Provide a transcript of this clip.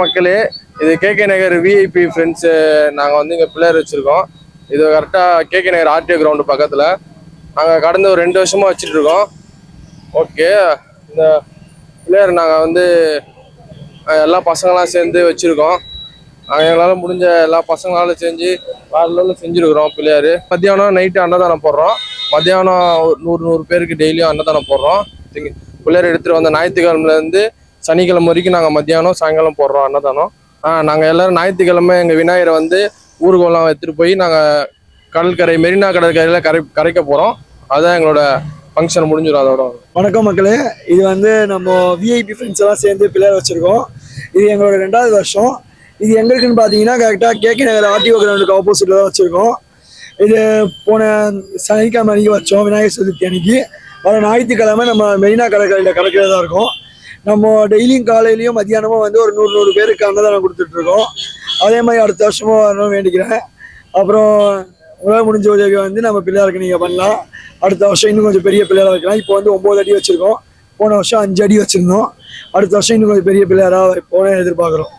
மக்களே இது கேகே நகர் VIP friends நாங்கள் வந்து இங்கே பிள்ளையர் வச்சுருக்கோம். இது கரெக்டாக கேகே நகர் ஆர்டிஓ கிரவுண்டு பக்கத்தில். நாங்கள் கடந்த ஒரு ரெண்டு வருஷமாக வச்சுட்ருக்கோம் ஓகே இந்த பிள்ளையர் நாங்கள் வந்து எல்லா பசங்களாம் சேர்ந்து வச்சுருக்கோம். எங்களால் முடிஞ்ச எல்லா பசங்களாலும் செஞ்சு வேற செஞ்சுருக்குறோம் பிள்ளையார். மத்தியானம் நைட்டு அன்னதானம் போடுறோம். மத்தியானம் ஒரு நூறு நூறு பேருக்கு டெய்லியும் அன்னதானம் போடுறோம். பிள்ளையார் எடுத்துகிட்டு வந்த ஞாயிற்றுக்கிழமையிலேருந்து சனிக்கிழமை வரைக்கும் நாங்கள் மத்தியானம் சாயங்காலம் போடுறோம் அன்னதானம். நாங்கள் எல்லோரும் ஞாயிற்றுக்கிழமை எங்கள் விநாயகரை வந்து ஊர்வலம் எடுத்துகிட்டு போய் நாங்கள் கடற்கரை மெரினா கடற்கரையில் கரை கரைக்க போகிறோம் அதுதான் எங்களோட ஃபங்க்ஷன் முடிஞ்சிடும் அதோட. வணக்கம் மக்களே. இது வந்து நம்ம விஐபி ஃப்ரெண்ட்ஸ் எல்லாம் சேர்ந்து பிள்ளையார் வச்சுருக்கோம். இது எங்களோட ரெண்டாவது வருஷம். இது எங்களுக்குன்னு பார்த்தீங்கன்னா கரெக்டாக கேகே நகர் ஆர்டிஓ கிரவுண்டுக்கு ஆப்போசிட்டில் தான் வச்சுருக்கோம். இது போன சனிக்கிழமை அன்னைக்கு வச்சோம் விநாயகர் சதுர்த்தி அன்னைக்கு. வர ஞாயிற்றுக்கிழமை நம்ம மெரினா கடற்கரையில் கலக்கிறதா இருக்கும். நம்ம டெய்லியும் காலையிலையும் மத்தியானமும் வந்து ஒரு நூறு நூறு பேருக்கு அன்னதானம் கொடுத்துட்ருக்கோம். அதே மாதிரி அடுத்த வருஷமும் வரணும்னு வேண்டிக்கிறேன். அப்புறம் உங்களால் முடிஞ்ச உதவி வந்து நம்ம பிள்ளையாருக்கு நீங்கள் பண்ணலாம். அடுத்த வருஷம் இன்னும் கொஞ்சம் பெரிய பிள்ளையாராக வைக்கலாம். இப்போ வந்து ஒம்பது அடி வச்சுருக்கோம். போன வருஷம் அஞ்சு அடி வச்சுருந்தோம். அடுத்த வருஷம் இன்னும் கொஞ்சம் பெரிய பிள்ளையாராக போன எதிர்பார்க்குறோம்.